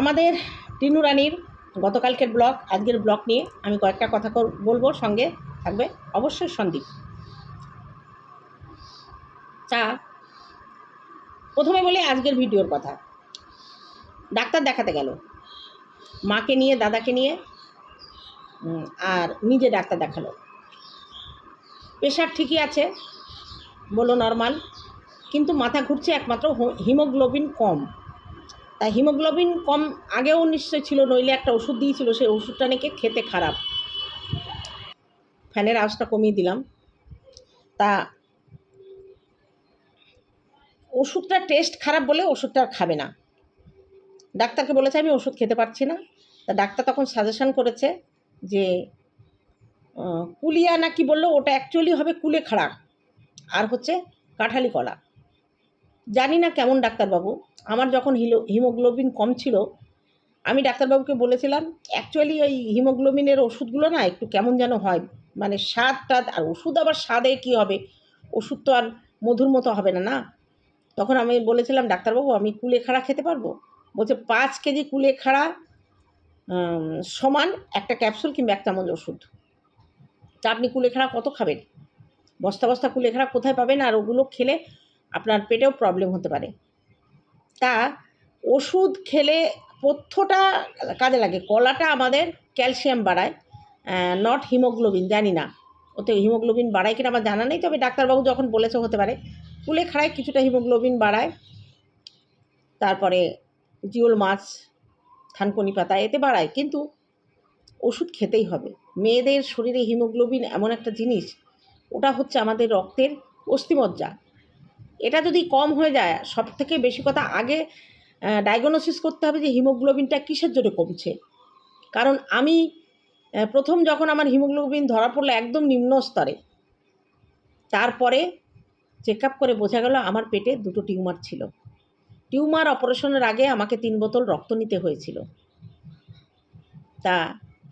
আমাদের টিনু রানীর গতকালকের ব্লগ, আজকের ব্লগ নিয়ে আমি কয়েকটা কথা বলব, সঙ্গে থাকবে অবশ্যই সন্দীপ। তা প্রথমে বলি আজকের ভিডিওর কথা। ডাক্তার দেখাতে গেল। মাকে নিয়ে, দাদাকে নিয়ে আর নিজে ডাক্তার দেখাল। প্রেশার ঠিকই আছে, বলো নর্মাল, কিন্তু মাথা ঘুরছে একমাত্র হিমোগ্লোবিন কম। তাই হিমোগ্লোবিন কম আগেও নিশ্চয় ছিল, নইলে একটা ওষুধ দিয়েছিল, সেই ওষুধটা নাকি খেতে খারাপ। ফ্যানের আওয়াজটা কমিয়ে দিলাম। তা ওষুধটা টেস্ট খারাপ বলে ওষুধটা আর খাবে না। ডাক্তারকে বলেছে, আমি ওষুধ খেতে পারছি না। তা ডাক্তার তখন সাজেশান করেছে যে কুলিয়া না কি বলল, ওটা অ্যাকচুয়ালি হবে কুলে খাড়া আর হচ্ছে কাঁঠালি কলা। জানি না কেমন ডাক্তারবাবু। আমার যখন হিলো, হিমোগ্লোবিন কম ছিল, আমি ডাক্তারবাবুকে বলেছিলাম অ্যাকচুয়ালি ওই হিমোগ্লোবিনের ওষুধগুলো না একটু কেমন যেন হয়। মানে স্বাদ টাদ, আর ওষুধ আবার স্বাদে কী হবে? ওষুধ তো আর মধুর মতো হবে না না? তখন আমি বলেছিলাম, ডাক্তারবাবু, আমি কুলেখাড়া খেতে পারব? বলছে, পাঁচ কেজি কুলেখাড়া সমান একটা ক্যাপসুল কিংবা এক চামচ ওষুধ। তা আপনি কুলেখাড়া কত খাবেন? বস্তা বস্তা কুলেখাড়া কোথায় পাবেন? আর ওগুলো খেলে আপনার পেটেও প্রবলেম হতে পারে। তা ওষুধ খেলে পথ্যটা কাজে লাগে, কলাটা আমাদের ক্যালসিয়াম বাড়ায় নট হিমোগ্লোবিন জানি না। ওতে হিমোগ্লোবিন বাড়ায় কিনা আমার জানা নেই, তবে ডাক্তারবাবু যখন বলেছে হতে পারে। কুলে খাড়ায় কিছুটা হিমোগ্লোবিন বাড়ায়, তারপরে জিওল মাছ, থানকনি পাতা এতে বাড়ায়, কিন্তু ওষুধ খেতেই হবে। মেয়েদের শরীরে হিমোগ্লোবিন এমন একটা জিনিস, ওটা হচ্ছে আমাদের রক্তের অস্থিমজ্জা। এটা যদি কম হয়ে যায় সব থেকে বেশি কথা আগে ডায়াগনোসিস করতে হবে যে হিমোগ্লোবিনটা কিসের জন্য কমছে। কারণ আমি প্রথম যখন আমার হিমোগ্লোবিন ধরা পড়ল একদম নিম্ন স্তরে, তারপরে চেক আপ করে বোঝা গেল আমার পেটে দুটো টিউমার ছিল। টিউমার অপারেশনের আগে আমাকে তিন বোতল রক্ত নিতে হয়েছিল। তা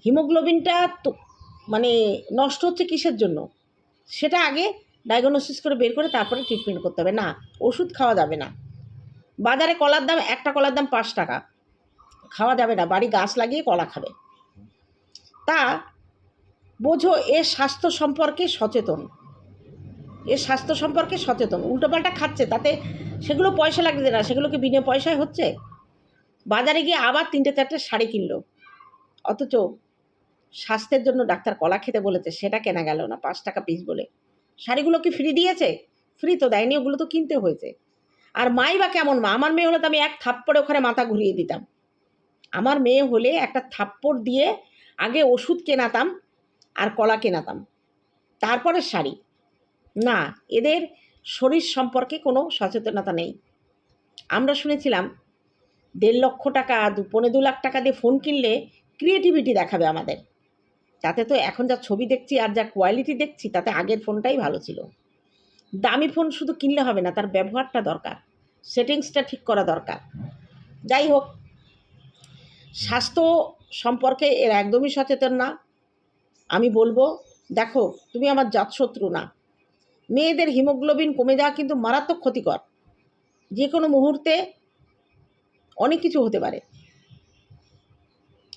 হিমোগ্লোবিনটা তো মানে নষ্ট হচ্ছে কিসের জন্য? সেটা আগে ডায়াগনোসিস করে বের করে তারপরে ট্রিটমেন্ট করতে হবে। না, ওষুধ খাওয়া যাবে না। বাজারে কলার দাম, একটা কলার দাম পাঁচ টাকা। খাওয়া যাবে না, বাড়ি গাছ লাগিয়ে কলা খাবে। তা বোঝো, এ স্বাস্থ্য সম্পর্কে সচেতন। এ স্বাস্থ্য সম্পর্কে সচেতন। উল্টোপাল্টা খাচ্ছে, তাতে সেগুলো পয়সা লাগছে না, সেগুলোকে বিনা পয়সায় হচ্ছে। বাজারে গিয়ে আবার তিনটে, চারটে শাড়ি কিনলো। অথচ স্বাস্থ্যের জন্য ডাক্তার কলা খেতে বলেছে, সেটা কেনা গেল না, পাঁচ টাকা পিস বলে। শাড়িগুলো কি ফ্রি দিয়েছে? ফ্রি তো দেয়নি, ওগুলো তো কিনতে হয়েছে। আর মাই বা কেমন মা? আমার মেয়ে হলে তো আমি এক থাপ্পড়ে ওখানে মাথা ঘুরিয়ে দিতাম। আমার মেয়ে হলে একটা থাপ্পড় দিয়ে আগে ওষুধ কেনাতাম আর কলা কেনাতাম। তারপরে শাড়ি। না, এদের শরীর সম্পর্কে কোনো সচেতনতা নেই। আমরা শুনেছিলাম, দেড় লক্ষ টাকা দু পনেরো দু লাখ টাকা দিয়ে ফোন কিনলে ক্রিয়েটিভিটি দেখাবে আমাদের। তাতে তো এখন যা ছবি দেখছি আর যা কোয়ালিটি দেখছি, তাতে আগের ফোনটাই ভালো ছিল। দামি ফোন শুধু কিনলে হবে না, তার ব্যবহারটা দরকার। সেটিংসটা ঠিক করা দরকার। যাই হোক, স্বাস্থ্য সম্পর্কে এর একদমই সচেতন না। আমি বলব, দেখো, তুমি আমার জাতশত্রু না। মেয়েদের হিমোগ্লোবিন কমে যাওয়া কিন্তু মারাত্মক ক্ষতিকর। যে কোনো মুহূর্তে অনেক কিছু হতে পারে।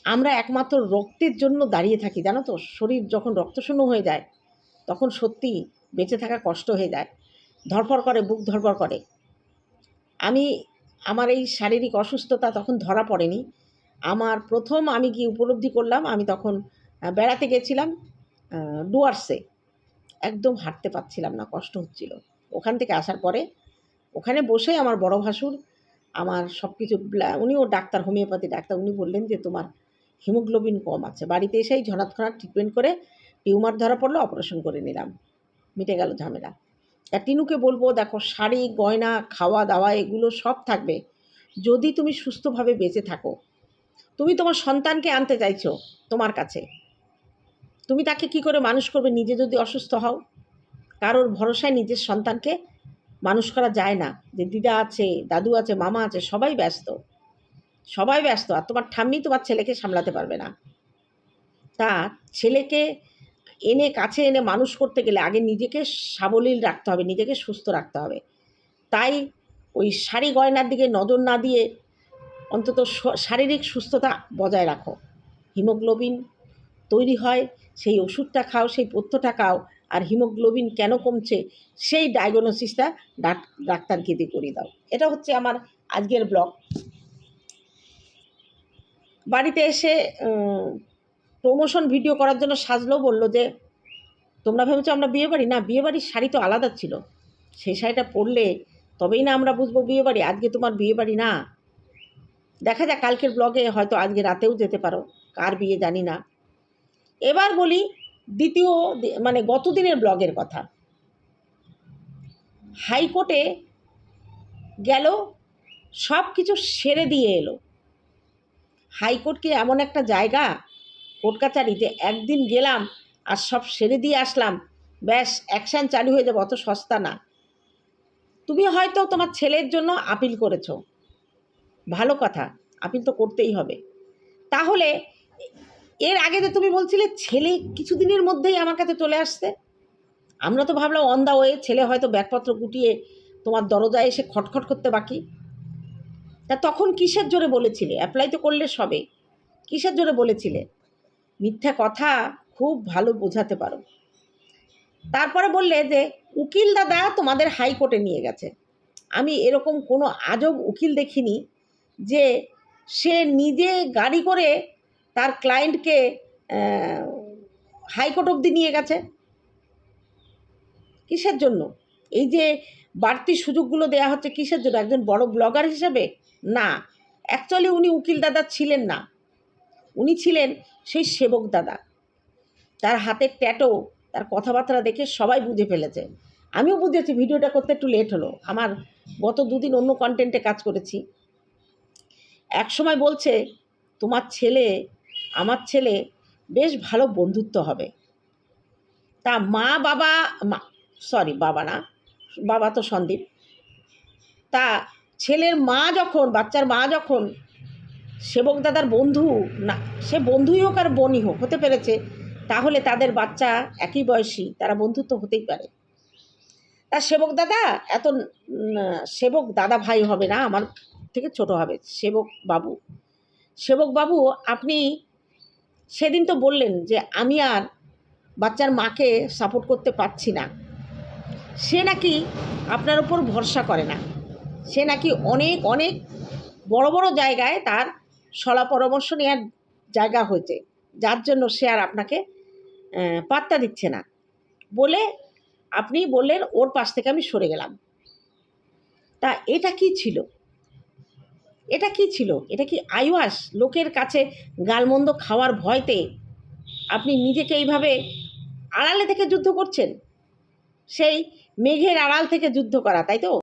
আমরা একমাত্র রক্তের জন্য দাঁড়িয়ে থাকি, জানো তো? শরীর যখন রক্তশূন্য হয়ে যায়, তখন সত্যি বেঁচে থাকা কষ্ট হয়ে যায়। ধরফর করে, বুক ধরফর করে। আমি, আমার এই শারীরিক অসুস্থতা তখন ধরা পড়েনি। আমার প্রথম আমি কি উপলব্ধি করলাম, আমি তখন বেড়াতে গেছিলাম ডুয়ার্সে। একদম হাঁটতে পারছিলাম না, কষ্ট হচ্ছিল। ওখান থেকে আসার পরে, ওখানে বসে আমার বড় ভাসুর, আমার সব কিছু উনিও ডাক্তার, হোমিওপ্যাথি ডাক্তার, উনি বললেন যে তোমার হিমোগ্লোবিন কম আছে। বাড়িতে এসেই ঝনাৎখনাত ট্রিটমেন্ট করে টিউমার ধরা পড়ল অপারেশন করে নিলাম। মিটে গেল ঝামেলা। আর টিনুকে বলব, দেখো, শাড়ি, গয়না, খাওয়া দাওয়া এগুলো সব থাকবে। যদি তুমি সুস্থভাবে বেঁচে থাকো, তুমি তোমার সন্তানকে আনতে চাইছো তোমার কাছে, তুমি তাকে কি করে মানুষ করবে? নিজে যদি অসুস্থ হও, কারোর ভরসায় নিজের সন্তানকে মানুষ করা যায় না যে দিদা আছে, দাদু আছে, মামা আছে, সবাই ব্যস্ত। সবাই ব্যস্ত আর তোমার ঠাম্মি তোমার ছেলেকে সামলাতে পারবে না। তা ছেলেকে এনে কাছে এনে মানুষ করতে গেলে আগে নিজেকে সাবলীল রাখতে হবে, নিজেকে সুস্থ রাখতে হবে। তাই ওই শাড়ি গয়নার দিকে নজর না দিয়ে অন্তত শারীরিক সুস্থতা বজায় রাখো। হিমোগ্লোবিন তৈরি হয়, সেই ওষুধটা খাও, সেই পথ্যটা খাও, আর হিমোগ্লোবিন কেন কমছে সেই ডায়াগনোসিসটা ডাক্তারকে দিয়ে করিয়ে দাও। এটা হচ্ছে আমার আজকের ব্লগ। বাড়িতে এসে প্রমোশন ভিডিও করার জন্য সাজলো, বলল যে, তোমরা ভেবেছো আমরা বিয়ে বাড়ি না বিয়ে বাড়ির শাড়ি তো আলাদা ছিল। সেই শাড়িটা পরলে তবেই না আমরা বুঝব বিয়ে বাড়ি আজকে তোমার বিয়ে বাড়ি না। দেখা যাক, কালকের ব্লগে হয়তো আজকে রাতেও যেতে পারো। কার বিয়ে জানি না। এবার বলি, দ্বিতীয় মানে গত দিনের ব্লগের কথা। হাইকোর্টে গেল সব কিছু সেরে দিয়ে এলো। হাইকোর্ট কি এমন একটা জায়গা? কোর্ট কাচারিতে একদিন গেলাম আর সব সেরে দিয়ে আসলাম। ব্যাস, অ্যাকশান চালু হয়ে যাবে, অত সস্তা না। তুমি হয়তো তোমার ছেলের জন্য আপিল করেছ। ভালো কথা, আপিল তো করতেই হবে। তাহলে এর আগে তো তুমি বলছিলে ছেলে কিছুদিনের মধ্যেই আমার কাছে চলে আসছে। আমরা তো ভাবলাম অন দা ওয়ে ছেলে হয়তো ব্যাগপত্র গুটিয়ে তোমার দরজায় এসে খটখট করতে বাকি। তা তখন কিসের জোরে বলেছিলে? অ্যাপ্লাই তো করলে সবে। কিসের জোরে বলেছিলে? মিথ্যা কথা খুব ভালো বোঝাতে পারো। তারপরে বললে যে, উকিল দাদা তোমাদের হাইকোর্টে নিয়ে গেছে। আমি এরকম কোনো আজব উকিল দেখিনি যে, সে নিজে গাড়ি করে তার ক্লায়েন্টকে হাইকোর্ট অবধি নিয়ে গেছে। কিসের জন্য? এই যে বাড়তি সুযোগগুলো দেওয়া হচ্ছে কিসের জন্য? একজন বড় ব্লগার হিসেবে? না অ্যাকচুয়ালি উনি উকিল দাদা ছিলেন না। উনি ছিলেন সেই সেবক দাদা। তার হাতের ট্যাটো, তার কথাবার্তা দেখে সবাই বুঝে ফেলেছে। আমিও বুঝেছি ভিডিওটা করতে একটু লেট হলো। আমার গত দুদিন অন্য কন্টেন্টে কাজ করেছি। এক সময় বলছে, তোমার ছেলে, আমার ছেলে বেশ ভালো বন্ধুত্ব হবে। তা মা বাবা, মা সরি বাবা না, বাবা তো সন্দীপ। তা ছেলের মা যখন, বাচ্চার মা যখন, সেবক দাদার বন্ধু, না, সে বন্ধুই হোক আর বোনই হোক, হতে পেরেছে, তাহলে তাদের বাচ্চা একই বয়সী, তারা বন্ধুত্ব হতেই পারে। তা সেবক দাদা, এত সেবক দাদা ভাই হবে না, আমার থেকে ছোট হবে, সেবক বাবু। সেবক বাবু, আপনি সেদিন তো বললেন যে, আমি আর বাচ্চার মাকে সাপোর্ট করতে পারছি না। সে নাকি আপনার উপর ভরসা করে না। সে নাকি অনেক অনেক বড় বড় জায়গায় তার সলা পরামর্শ নেওয়ার জায়গা হয়েছে। যার জন্য সে আর আপনাকে পাত্তা দিচ্ছে না। বলে আপনি বললেন, ওর পাশ থেকে আমি সরে গেলাম। তা এটা কি ছিল? এটা কি ছিল? এটা কি আইওয়াস? লোকের কাছে গালমন্দ খাওয়ার ভয়তে আপনি নিজেকে এইভাবে আড়ালে থেকে যুদ্ধ করছেন? সেই মেঘের আড়াল থেকে যুদ্ধ করা, তাই তো?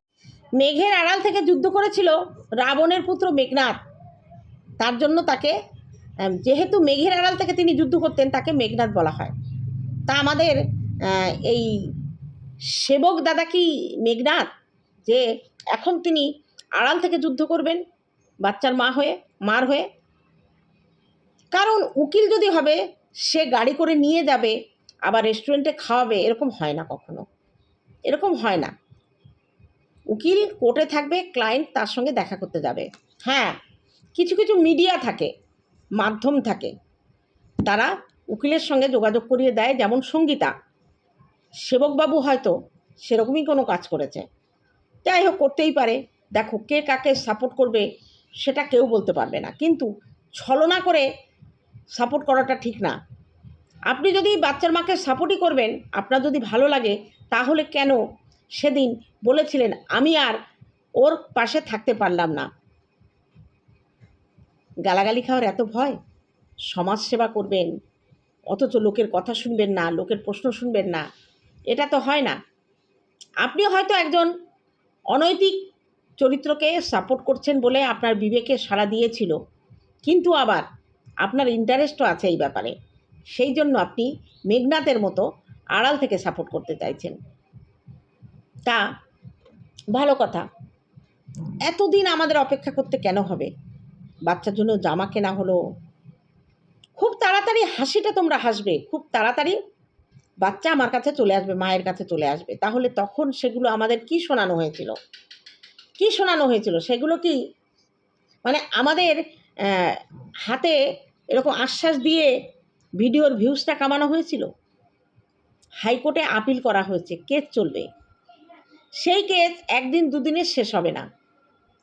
মেঘের আড়াল থেকে যুদ্ধ করেছিল রাবণের পুত্র মেঘনাথ তার জন্য তাকে যেহেতু মেঘের আড়াল থেকে তিনি যুদ্ধ করতেন, তাকে মেঘনাথ বলা হয়। তা আমাদের এই সেবক দাদা কি মেঘনাথ যে এখন তিনি আড়াল থেকে যুদ্ধ করবেন, বাচ্চার মা হয়ে, মার হয়ে। কারণ উকিল যদি হবে, সে গাড়ি করে নিয়ে যাবে, আবার রেস্টুরেন্টে খাওয়াবে, এরকম হয় না কখনো। এরকম হয় না। উকিল কোর্টে থাকবে ক্লায়েন্ট তার সঙ্গে দেখা করতে যাবে। হ্যাঁ কিছু কিছু মিডিয়া থাকে, মাধ্যম থাকে, তারা উকিলের সঙ্গে যোগাযোগ করিয়ে দেয়, যেমন সঙ্গীতা। সেবকবাবু হয়তো সেরকমই কোনো কাজ করেছে। যাই হোক, করতেই পারে। দেখো, কে কাকে সাপোর্ট করবে, সেটা কেউ বলতে পারবে না। কিন্তু ছলনা করে সাপোর্ট করাটা ঠিক না। আপনি যদি বাচ্চার মাকে সাপোর্টই করবেন, আপনার যদি ভালো লাগে, তাহলে কেন সেদিন বলেছিলেন, আমি আর ওর পাশে থাকতে পারলাম না। গালাগালি খাওয়ার এত ভয়? সমাজ সেবা করবেন, অথচ লোকের কথা শুনবেন না, লোকের প্রশ্ন শুনবেন না। এটা তো হয় না। আপনি হয়তো একজন অনৈতিক চরিত্রকে সাপোর্ট করছেন বলে আপনার বিবেকে সাড়া দিয়েছিল। কিন্তু আবার আপনার ইন্টারেস্টও আছে এই ব্যাপারে। সেই জন্য আপনি মেঘনাথের মতো আড়াল থেকে সাপোর্ট করতে চাইছেন। তা ভালো কথা। এতদিন আমাদের অপেক্ষা করতে কেন হবে? বাচ্চার জন্য জামা কেনা হলো। খুব তাড়াতাড়ি হাসিটা তোমরা হাসবে। খুব তাড়াতাড়ি বাচ্চা আমার কাছে চলে আসবে, মায়ের কাছে চলে আসবে। তাহলে তখন সেগুলো আমাদের কি শোনানো হয়েছিল? কি শোনানো হয়েছিল? সেগুলো কি মানে আমাদের হাতে এরকম আশ্বাস দিয়ে ভিডিওর ভিউজটা কামানো হয়েছিল? হাইকোর্টে আপিল করা হয়েছে। কেস চলবে। সেই কেস একদিন দুদিনে শেষ হবে না।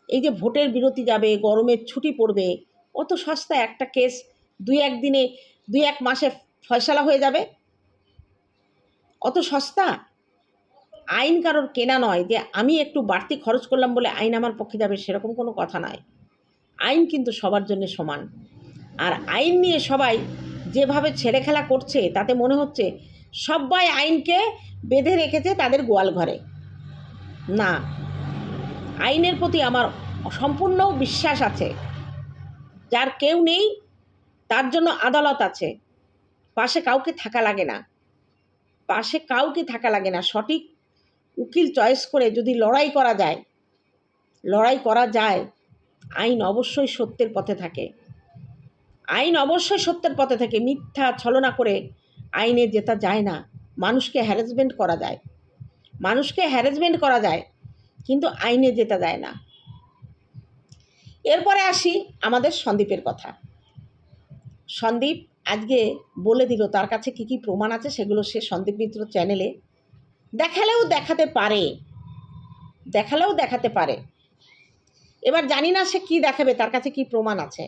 এই যে ভোটের বিরতি যাবে, গরমের ছুটি পড়বে, অত সস্তা একটা কেস দুই এক দিনে, দুই এক মাসে ফয়সালা হয়ে যাবে? অত সস্তা? আইন কারোর কেনা নয় যে আমি একটু বাড়তি খরচ করলাম বলে আইন আমার পক্ষে যাবে সেরকম কোনো কথা নয়। আইন কিন্তু সবার জন্য সমান। আর আইন নিয়ে সবাই যেভাবে ছেলে খেলা করছে, তাতে মনে হচ্ছে সবাই আইনকে বেঁধে রেখেছে তাদের গোয়াল ঘরে। না। আইনের প্রতি আমার সম্পূর্ণ বিশ্বাস আছে। যার কেউ নেই, তার জন্য আদালত আছে। পাশে কাউকে থাকা লাগে না। পাশে কাউকে থাকা লাগে না। সঠিক উকিল চয়েস করে যদি লড়াই করা যায়, লড়াই করা যায়, আইন অবশ্যই সত্যের পথে থাকে। আইন অবশ্যই সত্যের পথে থাকে। মিথ্যা ছলনা করে আইনে জেতা যায় না। মানুষকে হ্যারাসমেন্ট করা যায়। মানুষকে হ্যারাসমেন্ট করা যায়, কিন্তু আইনে জেতা যায় না। এরপরে আসি আমাদের সন্দীপের কথা। সন্দীপ আজকে বলে দিল তার কাছে কি কি প্রমাণ আছে সেগুলো সে সন্দীপ মিত্র চ্যানেলে দেখালেও দেখাতে পারে। দেখালেও দেখাতে পারে। এবার জানি না সে কি দেখাবে, তার কাছে কি প্রমাণ আছে।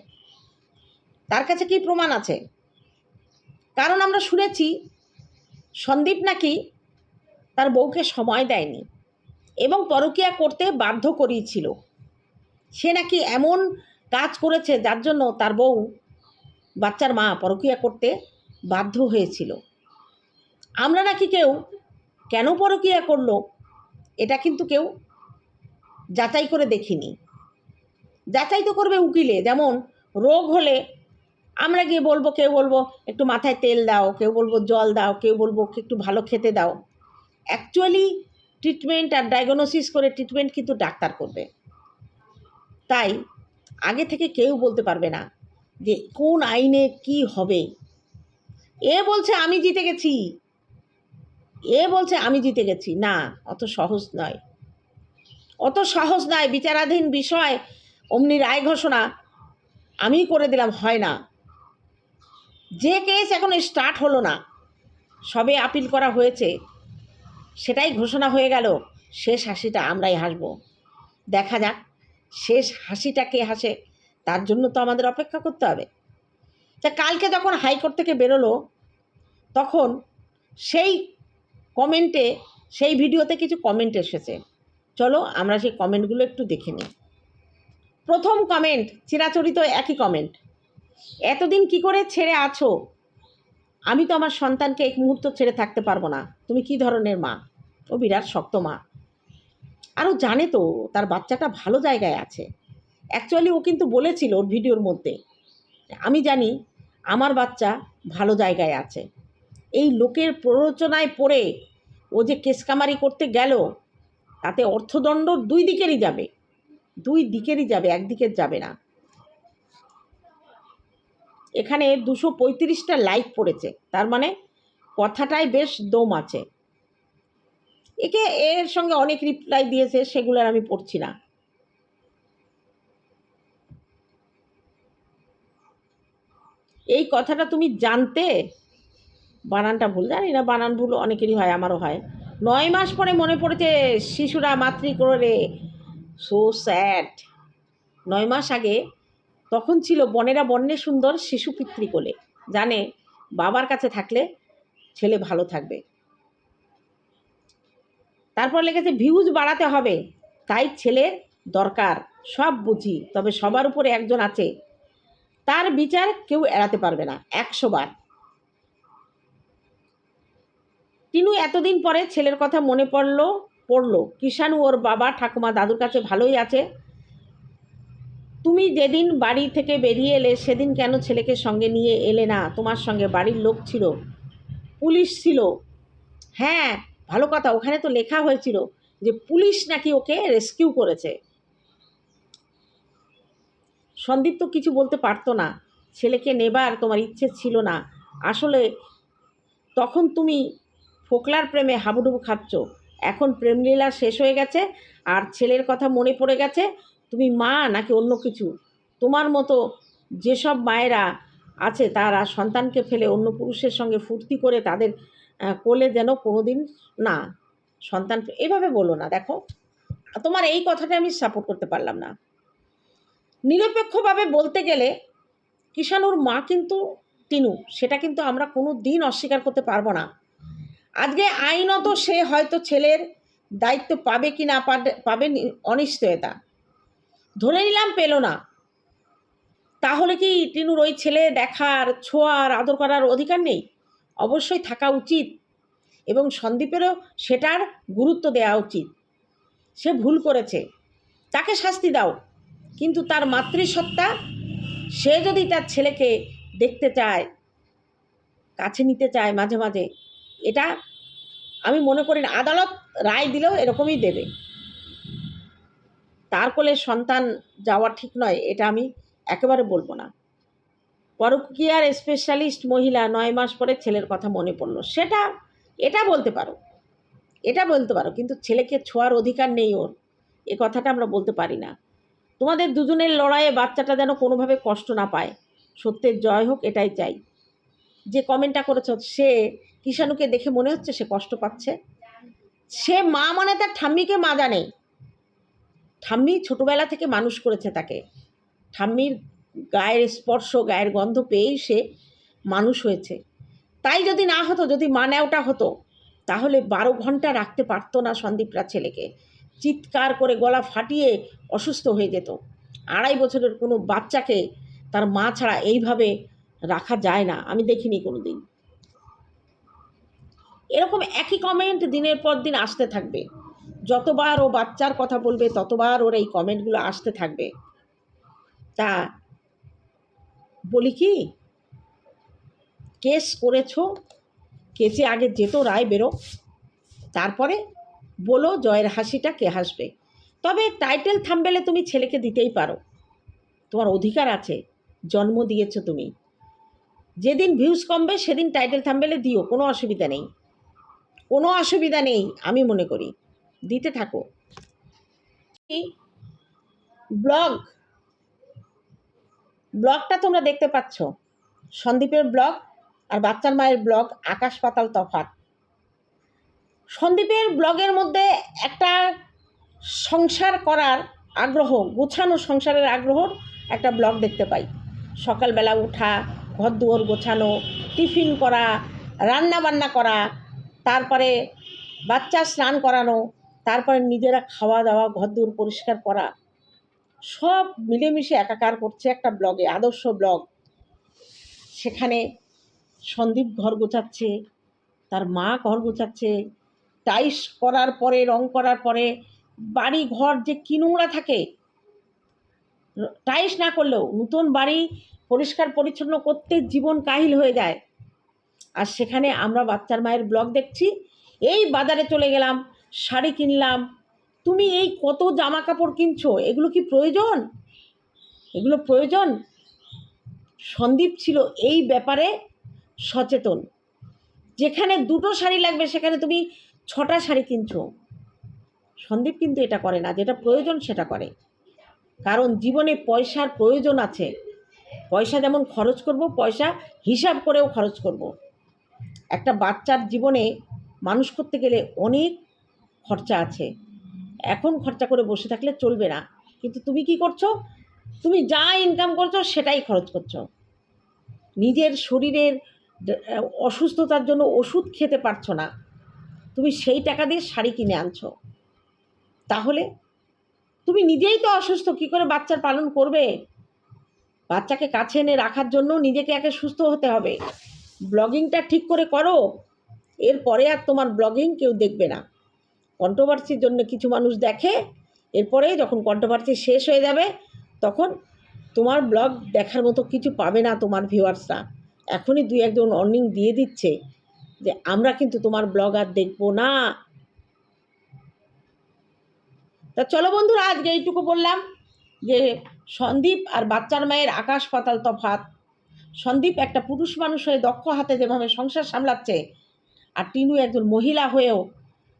তার কাছে কি প্রমাণ আছে? কারণ আমরা শুনেছি সন্দীপ নাকি তার বউকে সময় দেয়নি এবং পরকীয়া করতে বাধ্য করিয়েছিল। সে নাকি এমন কাজ করেছে যার জন্য তার বউ, বাচ্চার মা পরকীয়া করতে বাধ্য হয়েছিল। আমরা নাকি কেউ কেন পরকীয়া করল, এটা কিন্তু কেউ যাচাই করে দেখিনি। যাচাই তো করবে উকিলে, যেমন রোগ হলে আমরা গিয়ে বলব, কেউ বলব, একটু মাথায় তেল দাও, কেউ বলব জল দাও, কেউ বলব একটু ভালো খেতে দাও। অ্যাকচুয়ালি ট্রিটমেন্ট আর ডায়াগনোসিস করে ট্রিটমেন্ট কিন্তু ডাক্তার করবে। তাই আগে থেকে কেউ বলতে পারবে না যে কোন আইনে কি হবে। এ বলছে আমি জিতে গেছি। এ বলছে আমি জিতে গেছি। না, অত সহজ নয়। অত সহজ নয়। বিচারাধীন বিষয়, অমনি রায় ঘোষণা আমি করে দিলাম, হয় না। যে কেস এখনও স্টার্ট হলো না, সবে আপিল করা হয়েছে। সেটাই ঘোষণা হয়ে গেল, শেষ হাসিটা আমরাই হাসব। দেখা যাক, শেষ হাসিটা কে হাসে, তার জন্য তো আমাদের অপেক্ষা করতে হবে। তা কালকে যখন হাইকোর্ট থেকে বেরোলো, তখন সেই কমেন্টে, সেই ভিডিওতে কিছু কমেন্ট এসেছে। চলো আমরা সেই কমেন্টগুলো একটু দেখে নিই। প্রথম কমেন্ট, চিরাচরিত একই কমেন্ট। এতদিন কি করে ছেড়ে আছো? আমি তো আমার সন্তানকে এক মুহূর্ত ছেড়ে থাকতে পারব না। তুমি কি ধরনের মা? ও বিরাট শক্ত মা। আরও জানে তো, তার বাচ্চাটা ভালো জায়গায় আছে। অ্যাকচুয়ালি ও কিন্তু বলেছিল ওর ভিডিওর মধ্যে, আমি জানি আমার বাচ্চা ভালো জায়গায় আছে। এই লোকের প্ররোচনায় পড়ে ও যে কেসকামারি করতে গেল, তাতে অর্থদণ্ড দুই দিকেরই যাবে। দুই দিকেরই যাবে একদিকের যাবে না। এখানে দুশো পঁয়ত্রিশটা লাইক পড়েছে, তার মানে কথাটায় বেশ দম আছে। একে এর সঙ্গে অনেক রিপ্লাই দিয়েছে, সেগুলো আমি পড়ছি না। এই কথাটা তুমি জানতে বানানটা ভুল, জানি না, বানান ভুল অনেকেরই হয়, আমারও হয়। নয় মাস পরে মনে পড়েছে শিশুরা মাতৃ করে। সো স্যাড নয় মাস আগে তখন ছিল বনেরা বন্যে সুন্দর শিশু পিতৃকোলে জানে, বাবার কাছে থাকলে ছেলে ভালো থাকবে। তারপর লেগেছে ভিউজ বাড়াতে হবে। তাই ছেলের দরকার। সব বুঝি, তবে সবার উপরে একজন আছে। তার বিচার কেউ এড়াতে পারবে না, একশো বার। টিনু এতদিন পরে ছেলের কথা মনে পড়ল পড়ল, কিষাণু, ওর বাবা ঠাকুমা দাদুর কাছে ভালোই আছে। তুমি যেদিন বাড়ি থেকে বেরিয়ে এলে, সেদিন কেন ছেলেকে সঙ্গে নিয়ে এলে না? তোমার সঙ্গে বাড়ির লোক ছিল। পুলিশ ছিল। হ্যাঁ ভালো কথা, ওখানে তো লেখা হয়েছিল যে পুলিশ নাকি ওকে রেস্কিউ করেছে। সন্দীপ তো কিছু বলতে পারতো না, ছেলেকে নেবার তোমার ইচ্ছে ছিল না। আসলে তখন তুমি ফোকলার প্রেমে হাবুডুবু খাচ্ছ, এখন প্রেমলীলা শেষ হয়ে গেছে আর ছেলের কথা মনে পড়ে গেছে, তুমি মা নাকি অন্য কিছু? তোমার মতো যেসব মায়েরা আছে তারা সন্তানকে ফেলে অন্য পুরুষের সঙ্গে ফুর্তি করে তাদের কোলে যেন কোনোদিন না, সন্তান এভাবে বলো না, দেখো। তোমার এই কথাটা আমি সাপোর্ট করতে পারলাম না। নিরপেক্ষভাবে বলতে গেলে কিষাণুর মা কিন্তু টিনু, সেটা কিন্তু আমরা কোনো দিন অস্বীকার করতে পারব না। আজকে আইনত সে হয়তো ছেলের দায়িত্ব পাবে কি না পাবে- অনিশ্চয়তা। ধরে নিলাম পেল না। তাহলে কি টিনুর ওই ছেলে দেখার, ছোঁয়ার, আদর করার অধিকার নেই? অবশ্যই থাকা উচিত এবং সন্দীপেরও সেটার গুরুত্ব দেওয়া উচিত। সে ভুল করেছে। তাকে শাস্তি দাও। কিন্তু তার মাতৃসত্তা সে যদি তার ছেলেকে দেখতে চায়, কাছে নিতে চায় মাঝে মাঝে, এটা আমি মনে করি না, আদালত রায় দিলেও এরকমই দেবে। তার কোলে সন্তান যাওয়া ঠিক নয়, এটা আমি একেবারে বলব না। পরকীয়ার স্পেশালিস্ট মহিলা নয় মাস পরে ছেলের কথা মনে পড়ল। সেটা, এটা বলতে পারো। এটা বলতে পারো, কিন্তু ছেলেকে ছোঁয়ার অধিকার নেই ওর। এ কথাটা আমরা বলতে পারি না। তোমাদের দুজনের লড়াইয়ে বাচ্চাটা যেন কোনোভাবে কষ্ট না পায়। সত্যের জয় হোক, এটাই চাই। যে কমেন্টটা করেছ, সে কিষাণুকে দেখে মনে হচ্ছে সে কষ্ট পাচ্ছে। সে মা মানে তার ঠাম্মিকে মা জানে। ঠাম্মি ছোটোবেলা থেকে মানুষ করেছে তাকে। ঠাম্মির গায়ের স্পর্শ, গায়ের গন্ধ পেয়েই সে মানুষ হয়েছে। তাই যদি না হতো, যদি মা নেওটা হতো, তাহলে বারো ঘণ্টা রাখতে পারতো না সন্দীপরা ছেলেকে। চিৎকার করে গলা ফাটিয়ে অসুস্থ হয়ে যেত। আড়াই বছরের কোনো বাচ্চাকে তার মা ছাড়া এইভাবে রাখা যায় না, আমি দেখিনি কোনো দিন এরকম একই কমেন্ট দিনের পর দিন আসতে থাকবে। যতবার ও বাচ্চার কথা বলবে, ততবার ওর এই কমেন্টগুলো আসতে থাকবে। তা বলি কি? কেস করেছ, কেসে আগে যেত, রায় বেরো। তারপরে বলো জয়ের হাসিটা কে হাসবে। তবে টাইটেল থাম্বেলে তুমি ছেলেকে দিতেই পারো। তোমার অধিকার আছে, জন্ম দিয়েছ তুমি। যেদিন ভিউজ কমবে, সেদিন টাইটেল থাম্বেলে দিও, কোনো অসুবিধা নেই। কোনো অসুবিধা নেই, আমি মনে করি। দিতে থাকো। ব্লগ। ব্লগটা তোমরা দেখতে পাচ্ছ। সন্দীপের ব্লগ আর বাচ্চার মায়ের ব্লগ আকাশ পাতাল তফাৎ। সন্দীপের ব্লগের মধ্যে একটা সংসার করার আগ্রহ, গোছানো সংসারের আগ্রহর একটা ব্লগ দেখতে পাই। সকালবেলা ওঠা ঘর দুয়ার গোছানো, টিফিন করা রান্না বান্না করা, তারপরে বাচ্চা স্নান করানো, তারপরে নিজেরা খাওয়া দাওয়া ঘর দুয়ার পরিষ্কার করা সব মিলেমিশে একাকার করছে একটা ব্লগে, আদর্শ ব্লগ। সেখানে সন্দীপ ঘর গোছাচ্ছে, তার মা ঘর গোছাচ্ছে, টাইস করার পরে, রং করার পরে, বাড়ি ঘর যে কি নোংরা থাকে, টাইস না করলেও নতুন বাড়ি পরিষ্কার পরিচ্ছন্ন করতে জীবন কাহিল হয়ে যায়। আর সেখানে আমরা বাচ্চার মায়ের ব্লগ দেখছি, এই বাজারে চলে গেলাম, শাড়ি কিনলাম তুমি এই কত জামা কাপড় কিনছো? এগুলো কি প্রয়োজন? এগুলো প্রয়োজন? সন্দীপ ছিল এই ব্যাপারে সচেতন। যেখানে দুটো শাড়ি লাগবে, সেখানে তুমি ছটা শাড়ি কিনছো। সন্দীপ কিন্তু এটা করে না, যেটা প্রয়োজন সেটা করে। কারণ জীবনে পয়সার প্রয়োজন আছে। পয়সা যেমন খরচ করব, পয়সা হিসাব করেও খরচ করব। একটা বাচ্চার জীবনে মানুষ করতে গেলে অনেক খরচা আছে। এখন খরচা করে বসে থাকলে চলবে না। কিন্তু তুমি কি করছ? তুমি যা ইনকাম করছ সেটাই খরচ করছ। নিজের শরীরের অসুস্থতার জন্য ওষুধ খেতে পারছ না। তুমি সেই টাকা দিয়ে শাড়ি কিনে আনছো। তাহলে তুমি নিজেই তো অসুস্থ, কী করে বাচ্চার পালন করবে? বাচ্চাকে কাছে এনে রাখার জন্য নিজেকে একে সুস্থ হতে হবে। ব্লগিংটা ঠিক করে করো। এরপরে আর তোমার ব্লগিং কেউ দেখবে না। কন্ট্রোভার্সির জন্য কিছু মানুষ দেখে, এরপরে যখন কন্ট্রোভার্সি শেষ হয়ে যাবে, তখন তোমার ব্লগ দেখার মতো কিছু পাবে না তোমার ভিউয়ার্সরা এখনই দুই একজন অর্নিং দিয়ে দিচ্ছে যে, আমরা কিন্তু তোমার ব্লগ আর দেখব না। তা চলো বন্ধুরা, আজকে এইটুকু বললাম যে, সন্দীপ আর বাচ্চার মায়ের আকাশ পাতাল তফাত সন্দীপ একটা পুরুষ মানুষ হয়ে দক্ষ হাতে যেভাবে সংসার সামলাচ্ছে, আর টিনু একজন মহিলা হয়েও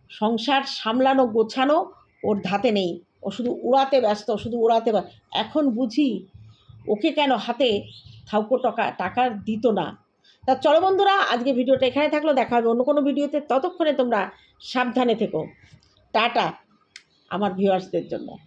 সংসার সামলানো, গোছানো, ওর ধাতে নেই। ও শুধু উড়াতে ব্যস্ত, শুধু উড়াতে ব্যস্ত। এখন বুঝি ওকে কেন হাতে থাউকো টাকা টাকা দিত না। তা চলো বন্ধুরা, আজকে ভিডিওটা এখানে থাকল। দেখা হবে অন্য কোনো ভিডিওতে। ততক্ষণে তোমরা সাবধানে থেকো। টাটা, আমার ভিউয়ার্সদের জন্য।